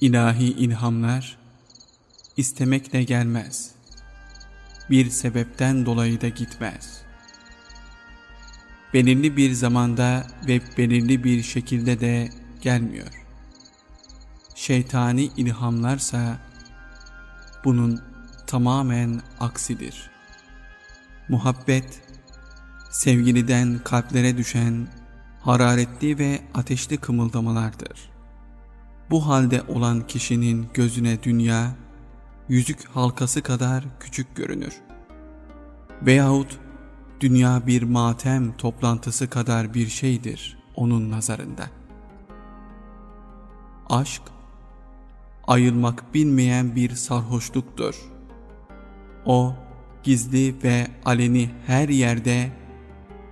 İlahi ilhamlar istemekle gelmez. Bir sebepten dolayı da gitmez. Belirli bir zamanda ve belirli bir şekilde de gelmiyor. Şeytani ilhamlarsa bunun tamamen aksidir. Muhabbet, sevgiliden kalplere düşen hararetli ve ateşli kımıldamalardır. Bu halde olan kişinin gözüne dünya, yüzük halkası kadar küçük görünür. Veyahut dünya bir matem toplantısı kadar bir şeydir onun nazarında. Aşk, ayırmak bilmeyen bir sarhoşluktur. O, gizli ve aleni her yerde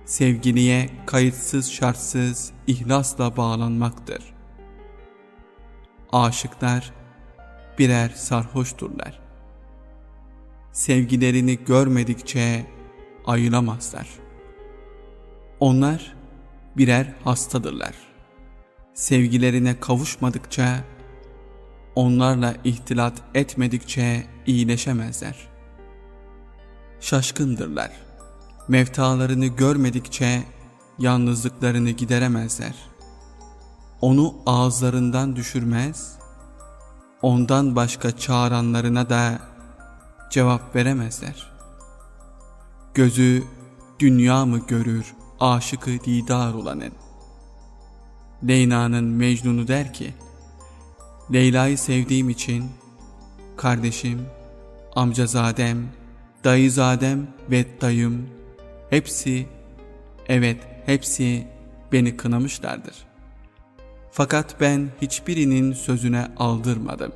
sevgiliye kayıtsız şartsız ihlasla bağlanmaktır. Aşıklar birer sarhoşturlar. Sevgilerini görmedikçe ayılamazlar. Onlar birer hastadırlar. Sevgilerine kavuşmadıkça, onlarla ihtilat etmedikçe iyileşemezler. Şaşkındırlar. Mevtalarını görmedikçe yalnızlıklarını gideremezler. Onu ağızlarından düşürmez, ondan başka çağıranlarına da cevap veremezler. Gözü dünya mı görür aşıkı didar olanın? Leyla'nın Mecnun'u der ki, Leyla'yı sevdiğim için kardeşim, amcazadem, dayızadem ve dayım hepsi, evet hepsi beni kınamışlardır. Fakat ben hiçbirinin sözüne aldırmadım.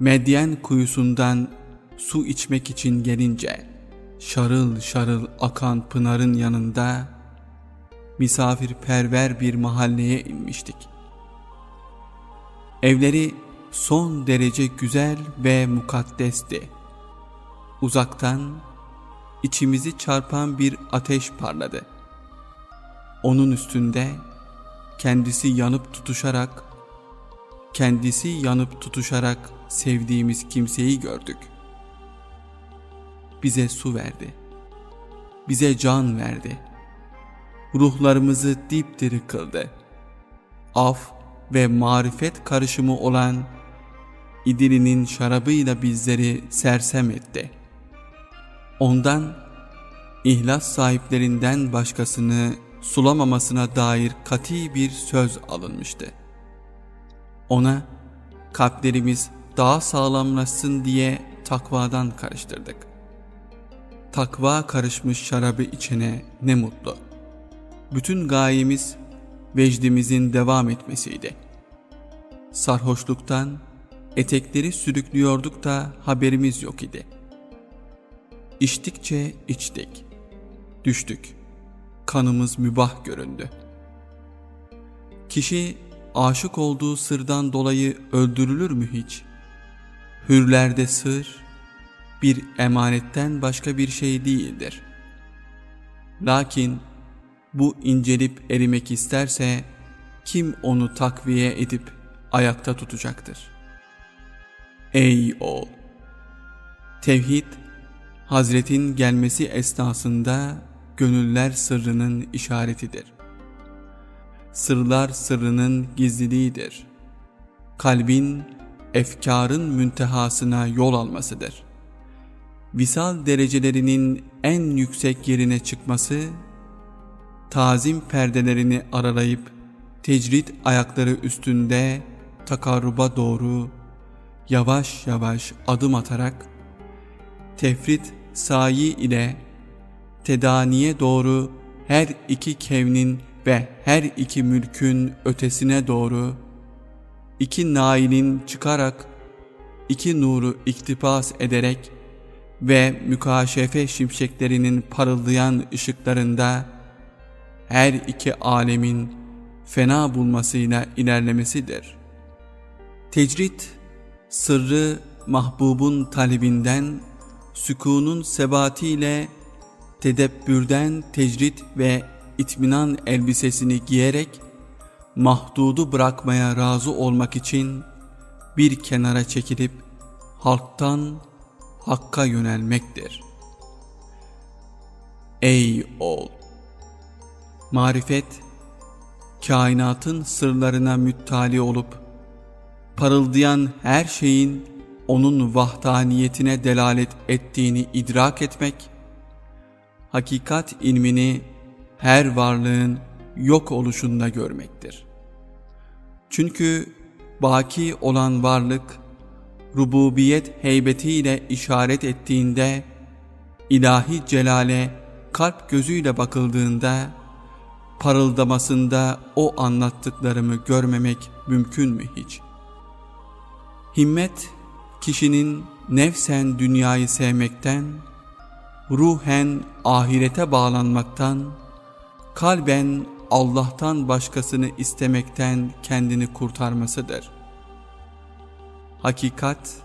Medyen kuyusundan su içmek için gelince şarıl şarıl akan pınarın yanında misafirperver bir mahalleye inmiştik. Evleri son derece güzel ve mukaddesti. Uzaktan içimizi çarpan bir ateş parladı. Onun üstünde kendisi yanıp tutuşarak kendisi yanıp tutuşarak sevdiğimiz kimseyi gördük. Bize su verdi. Bize can verdi. Ruhlarımızı dipdiri kıldı. Af ve marifet karışımı olan İdil'inin şarabıyla bizleri sersem etti. Ondan ihlas sahiplerinden başkasını sulamamasına dair kati bir söz alınmıştı. Ona kalplerimiz daha sağlamlaşsın diye takvadan karıştırdık. Takva karışmış şarabı içene ne mutlu. Bütün gayemiz vecdimizin devam etmesiydi. Sarhoşluktan etekleri sürüklüyorduk da haberimiz yok idi. İçtikçe içtik. Düştük. Kanımız mübah göründü. Kişi aşık olduğu sırdan dolayı öldürülür mü hiç? Hürlerde sır bir emanetten başka bir şey değildir. Lakin bu incelip erimek isterse kim onu takviye edip ayakta tutacaktır? Ey oğul! Tevhid, Hazretin gelmesi esnasında gönüller sırrının işaretidir. Sırlar sırrının gizliliğidir. Kalbin, efkarın müntehasına yol almasıdır. Visal derecelerinin en yüksek yerine çıkması, tazim perdelerini aralayıp tecrit ayakları üstünde takarruba doğru yavaş yavaş adım atarak tefrit sayi ile tedaniye doğru her iki kevnin ve her iki mülkün ötesine doğru iki nailin çıkarak iki nuru iktipas ederek ve mükaşefe şimşeklerinin parıldayan ışıklarında her iki alemin fena bulmasıyla ilerlemesidir. Tecrit, sırrı mahbubun talebinden, sükunun sebatiyle tedebbürden tecrit ve itminan elbisesini giyerek mahdudu bırakmaya razı olmak için bir kenara çekilip halktan hakka yönelmektir. Ey oğul! Marifet, kainatın sırlarına müttali olup, parıldayan her şeyin onun vahdaniyetine delalet ettiğini idrak etmek, hakikat ilmini her varlığın yok oluşunda görmektir. Çünkü baki olan varlık, rububiyet heybetiyle işaret ettiğinde, ilahi celale kalp gözüyle bakıldığında, parıldamasında o anlattıklarımı görmemek mümkün mü hiç? Himmet, kişinin nefsen dünyayı sevmekten, ruhen ahirete bağlanmaktan, kalben Allah'tan başkasını istemekten kendini kurtarmasıdır. Hakikat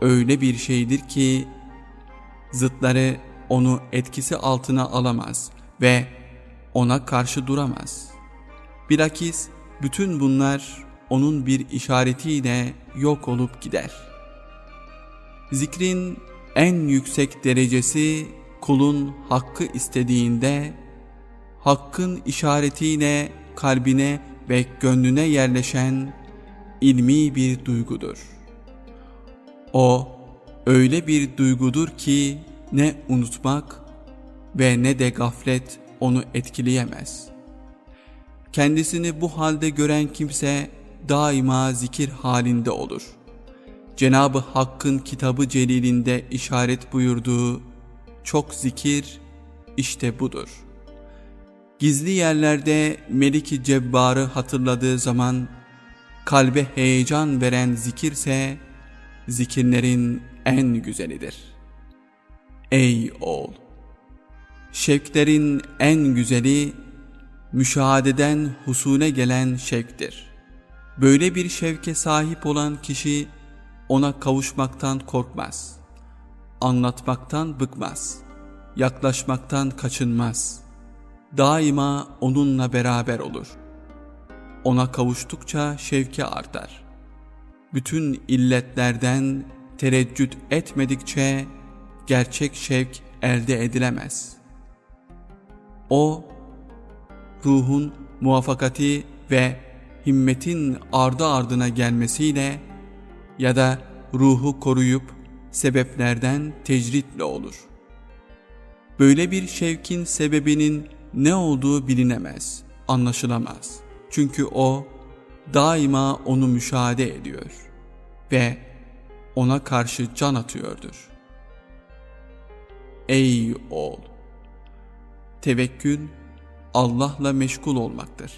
öyle bir şeydir ki zıtları onu etkisi altına alamaz ve ona karşı duramaz. Bilakis bütün bunlar onun bir işaretiyle yok olup gider. Zikrin en yüksek derecesi kulun hakkı istediğinde, hakkın işaretiyle kalbine ve gönlüne yerleşen ilmi bir duygudur. O öyle bir duygudur ki ne unutmak ve ne de gaflet onu etkileyemez. Kendisini bu halde gören kimse daima zikir halinde olur. Cenabı Hakk'ın kitabı celilinde işaret buyurduğu çok zikir işte budur. Gizli yerlerde Meliki Cebbar'ı hatırladığı zaman kalbe heyecan veren zikirse zikirlerin en güzelidir. Ey oğul! Şevklerin en güzeli müşahadeden husule gelen şevktir. Böyle bir şevke sahip olan kişi ona kavuşmaktan korkmaz. Anlatmaktan bıkmaz. Yaklaşmaktan kaçınmaz. Daima onunla beraber olur. Ona kavuştukça şevki artar. Bütün illetlerden tereddüt etmedikçe gerçek şevk elde edilemez. O, ruhun muvaffakati ve himmetin ardı ardına gelmesiyle ya da ruhu koruyup sebeplerden tecritle olur. Böyle bir şevkin sebebinin ne olduğu bilinemez, anlaşılamaz. Çünkü o daima onu müşahede ediyor ve ona karşı can atıyordur. Ey oğul! Tevekkül Allah'la meşgul olmaktır.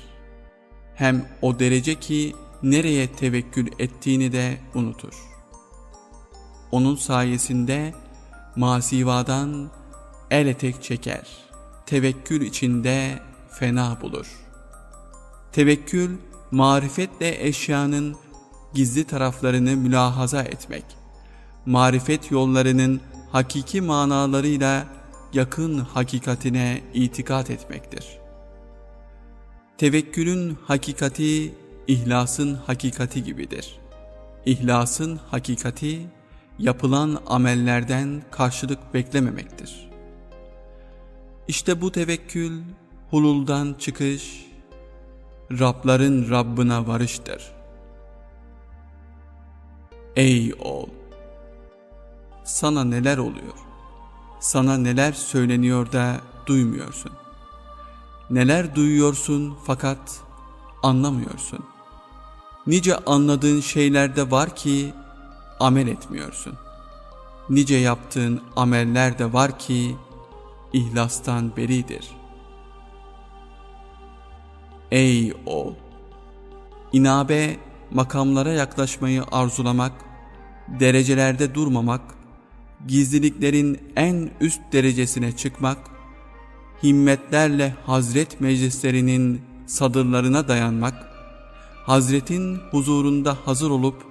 Hem o derece ki nereye tevekkül ettiğini de unutur. Onun sayesinde masivadan el etek çeker. Tevekkül içinde fena bulur. Tevekkül, marifetle eşyanın gizli taraflarını mülahaza etmek, marifet yollarının hakiki manalarıyla yakın hakikatine itikat etmektir. Tevekkülün hakikati, ihlasın hakikati gibidir. İhlasın hakikati, yapılan amellerden karşılık beklememektir. İşte bu tevekkül, hululdan çıkış, Rabların Rabbına varıştır. Ey oğul! Sana neler oluyor? Sana neler söyleniyor da duymuyorsun? Neler duyuyorsun fakat anlamıyorsun? Nice anladığın şeyler de var ki amel etmiyorsun. Nice yaptığın ameller de var ki ihlastan beridir. Ey oğul! İnabe makamlara yaklaşmayı arzulamak, derecelerde durmamak, gizliliklerin en üst derecesine çıkmak, himmetlerle Hazret meclislerinin sadırlarına dayanmak, Hazretin huzurunda hazır olup,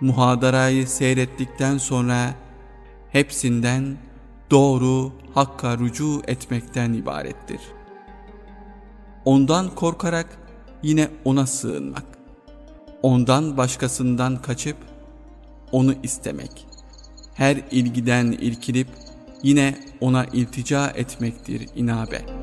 muhadarayı seyrettikten sonra hepsinden doğru hakka rücu etmekten ibarettir. Ondan korkarak yine ona sığınmak, ondan başkasından kaçıp onu istemek. Her ilgiden irkilip yine ona iltica etmektir inabe.